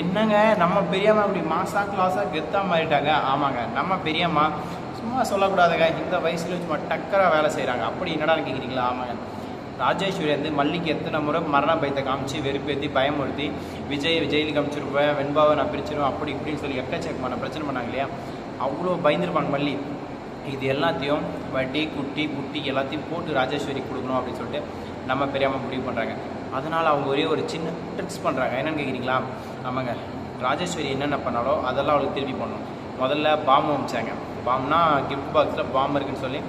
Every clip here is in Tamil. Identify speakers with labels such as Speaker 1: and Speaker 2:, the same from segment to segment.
Speaker 1: என்னங்க? நம்ம பெரியம்மா இப்படி மாசா கிளாஸாக கெத்தாக மாறிட்டாங்க. ஆமாங்க. நம்ம பெரியம்மா சும்மா சொல்லக்கூடாதுங்க. இந்த வயசுல சும்மா டக்கராக வேலை செய்கிறாங்க அப்படி என்னடா கேட்குறீங்களா ஆமாங்க. ராஜேஸ்வரி வந்து மல்லிக்கு எத்தனை முறை மரண பயத்தை காமிச்சு வெறுப்பேற்றி பயமுறுத்தி விஜய் விஜய்க்கு காமிச்சிருப்பேன் வெண்பாவை நான் பிரிச்சிருவேன் அப்படி இப்படின்னு சொல்லி எக்கச்சக்கமான பிரச்சனை பண்ணாங்க இல்லையா? அவ்வளோ பயந்துருப்பாங்க மல்லி. இது எல்லாத்தையும் வட்டி குட்டி குட்டி எல்லாத்தையும் போட்டு ராஜேஸ்வரி கொடுக்கணும் அப்படின்னு சொல்லிட்டு நம்ம பெரியம்மா முடிவு பண்ணுறாங்க அதனால் அவங்க ஒரே ஒரு சின்ன ட்ரிக்ஸ் பண்ணுறாங்க என்னென்னு கேட்குறீங்களா ஆமாங்க. ராஜேஸ்வரி என்னென்ன பண்ணாலோ அதெல்லாம் அவளுக்கு திருப்பி பண்ணணும் முதல்ல பாம்பு அமிச்சாங்க. பாம்னா கிஃப்ட் பாக்ஸில் பாம்பு இருக்குன்னு சொல்லி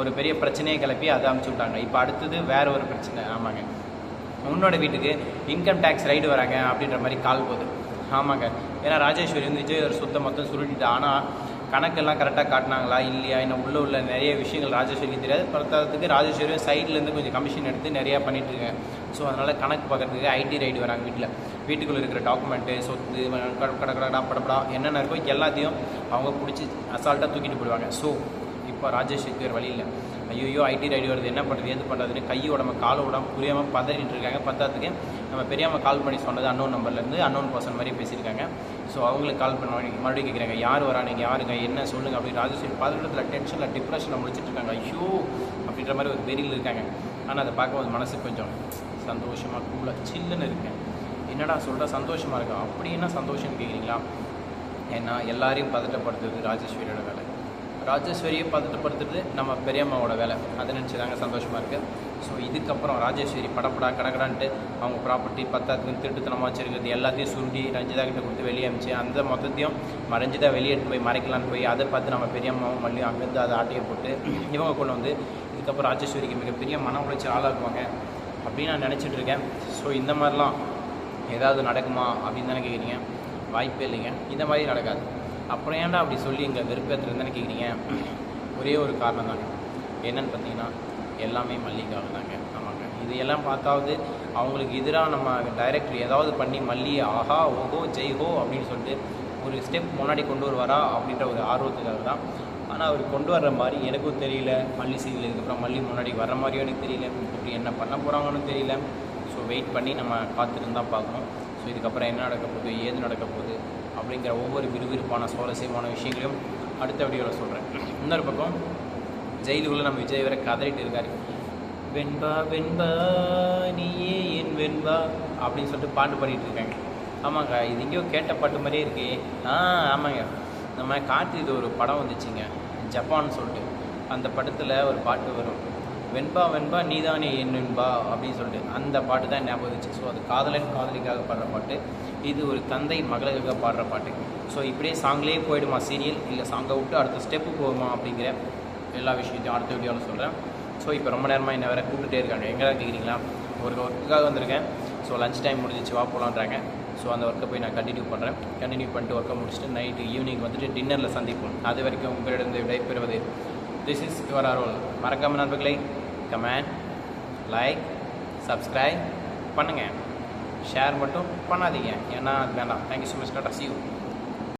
Speaker 1: ஒரு பெரிய பிரச்சனையை கிளப்பி அதை அமுச்சு விட்டாங்க. இப்போ அடுத்தது வேறு ஒரு பிரச்சனை. ஆமாங்க. உன்னோட வீட்டுக்கு இன்கம் டேக்ஸ் ரைடு வராங்க அப்படின்ற மாதிரி கால் போகுது. ஆமாங்க. ஏன்னா ராஜேஸ்வரி வந்து விஜய் ஒரு சுத்தம் மொத்தம் சுருட்டிட்டு ஆனால் கணக்கெல்லாம் கரெக்டாக காட்டினாங்களா இல்லையா? இன்னும் உள்ள உள்ள நிறைய விஷயங்கள் ராஜேஸ்வரிக்கு தெரியாது. பத்தாததுக்கு ராஜேஸ்வரியும் சைட்லேருந்து கொஞ்சம் கமிஷன் எடுத்து நிறையா பண்ணிட்டு இருக்காங்க. ஸோ அதனால் கணக்கு பார்க்குறதுக்கு ஐடி ரைடு வராங்க வீட்டில் வீட்டுக்குள்ளே இருக்கிற டாக்குமெண்ட்டு சொத்து கட கட கடா படப்படா என்னென்ன இருக்கோ எல்லாத்தையும் அவங்க பிடிச்சி அசால்ட்டாக தூக்கிட்டு போயிடுவாங்க. ஸோ இப்போ ராஜேஷ்க்கு வேறு வழி இல்லை. ஐயோ ஐடி ரைடு வருது. என்ன பண்ணுறது எது பண்ணுறதுன்னு கை உடம்பு கால் உடம்பு புரியாமல் பதறிட்டு இருக்காங்க. பத்தாததுக்கு நம்ம பெரியம்மா கால் பண்ணி சொன்னது அன்னோன் நம்பர்லேருந்து அன்னோன் பர்சன் மாதிரி பேசியிருக்காங்க. ஸோ அவங்களுக்கு கால் பண்ண மறுபடியும் கேட்குறாங்க யார் வரா? நீங்கள் யாருங்க? என்ன? சொல்லுங்க அப்படி ராஜேஸ்வரி பதட்டத்தில் டென்ஷனில் டிப்ரெஷனில் முடிச்சுட்டு இருக்காங்க ஐயோ! அப்படின்ற மாதிரி ஒரு வெறியில் இருக்காங்க. ஆனால் அதை பார்க்கும்போது மனசு கொஞ்சம் சந்தோஷமாக கூலாக சில்லுன்னு இருக்கேன் என்னடா சொல்கிற சந்தோஷமாக இருக்கா? அப்படி என்ன கேட்குறீங்களா ஏன்னா எல்லாரையும் பதட்டப்படுத்துறது ராஜேஸ்வரியோட வேலை. ராஜேஸ்வரியை பதட்டப்படுத்துறது நம்ம பெரியம்மாவோட வேலை. அதை நினச்சி தாங்க சந்தோஷமாக இருக்குது ஸோ இதுக்கப்புறம் ராஜேஸ்வரி படப்படா கடக்கடான்ட்டு அவங்க ப்ராப்பர்ட்டி பத்தாத்துக்கு திருட்டுத்தனமாக வச்சுருக்கிறது எல்லாத்தையும் சுருண்டி ரஞ்சிதா கிட்ட கொடுத்து வெளியே அமிச்சு அந்த மொத்தத்தையும் மறைஞ்சிதா ரஞ்சிதா வெளியே எடுத்து போய் மறைக்கலான்னு போய் அதை பார்த்து நம்ம பெரியம்மாவும் மல்லியும் அங்கேருந்து அதை ஆட்டையை போட்டு இவங்க கொண்டு வந்து இதுக்கப்புறம் ராஜேஸ்வரிக்கு மிகப்பெரிய மன உழைச்சி ஆளாக்குவாங்க அப்படின்னு நான் நினச்சிட்டு இருக்கேன். ஸோ இந்த மாதிரிலாம் ஏதாவது நடக்குமா அப்படின்னு தானே கேட்குறீங்க வாய்ப்பே இல்லைங்க. இந்த மாதிரி நடக்காது. அப்புறம் ஏன்டா அப்படி சொல்லி இங்கே வெறுப்பேற்றுறது கேட்குறீங்க ஒரே ஒரு காரணம் தாங்க. என்னென்னு பார்த்தீங்கன்னா எல்லாமே மல்லிகாக தாங்க. ஆமாங்க. இது எல்லாம் பார்த்தாவது அவங்களுக்கு எதிராக நம்ம டைரக்டர் ஏதாவது பண்ணி மல்லி ஆஹா ஓஹோ ஜெய் ஹோ அப்படின்னு சொல்லிட்டு ஒரு ஸ்டெப் முன்னாடி கொண்டு வருவாரா அப்படின்ற ஒரு ஆர்வத்துக்காக தான். ஆனால் அவர் கொண்டு வர்ற மாதிரி எனக்கும் தெரியல. மல்லி சீரியல் இதுக்கப்புறம் மல்லி முன்னாடி வர மாதிரியும் எனக்கு தெரியல. இப்படி என்ன பண்ண போகிறாங்கன்னு தெரியல. ஸோ வெயிட் பண்ணி நம்ம பார்த்துட்டு தான் பார்க்கணும். ஸோ இதுக்கப்புறம் என்ன நடக்க போகுது ஏது நடக்க போகுது அப்படிங்கிற ஒவ்வொரு விறுவிறுப்பான சுவாரஸ்யமான விஷயங்களையும் அடுத்த வீடியோவில் சொல்கிறேன் இன்னொரு பக்கம் ஜெயிலுக்குள்ளே நம்ம விஜய் வேற கதறிட்டு இருக்காரு. வெண்பா வெண்பா நீயே என் வெண்பா அப்படின்னு சொல்லிட்டு பாட்டு பாடிட்டு இருக்காங்க ஆமாங்க இது எங்கேயோ கேட்ட பாட்டு மாதிரியே இருக்கே. ஆ ஆமாங்க. நம்ம கார்த்தி இது ஒரு படம் வந்துச்சுங்க. ஜப்பான் சொல்லிட்டு. அந்த படத்தில் ஒரு பாட்டு வரும். வெண்பா வெண்பா நீதானே என் வெண்பா அப்படின்னு சொல்லிட்டு அந்த பாட்டு தான் ஞாபகம் வச்சு ஸோ அது காதலன் காதலிக்காக பாடுற பாட்டு. இது ஒரு தந்தை மகளுக்காக பாடுற பாட்டு. ஸோ இப்படியே சாங்லேயே போயிடுமா சீரியல் இல்லை சாங்கை விட்டு அடுத்த ஸ்டெப்பு போகுமா அப்படிங்கிற எல்லா விஷயத்தையும் அடுத்த வீடியோவில் சொல்கிறேன் ஸோ இப்போ ரொம்ப நேரமாக என்ன வேறு கூப்பிட்டுட்டே இருக்காங்க. எங்கே கேட்குறீங்களா ஒரு ஒர்க்குக்காக வந்திருக்கேன். ஸோ லஞ்ச் டைம் முடிஞ்சிச்சு. வா போகலான்றாங்க ஸோ அந்த ஒர்க்கை போய் நான் கண்டினியூ பண்ணுறேன் கண்டினியூ பண்ணிட்டு ஒர்க்கை முடிச்சுட்டு நைட்டு ஈவினிங் வந்துட்டு டின்னரில் சந்திப்போம். அது வரைக்கும் உங்களிடம் விடைபெறுவது. திஸ் இஸ் யுவர் ஆரோல் மறக்காமல் நண்பர்களை கமெண்ட் லைக் சப்ஸ்கிரைப் பண்ணுங்கள் ஷேர் மட்டும் பண்ணாதீங்க. ஏன்னா அது வேண்டாம். Thank you so much tata see you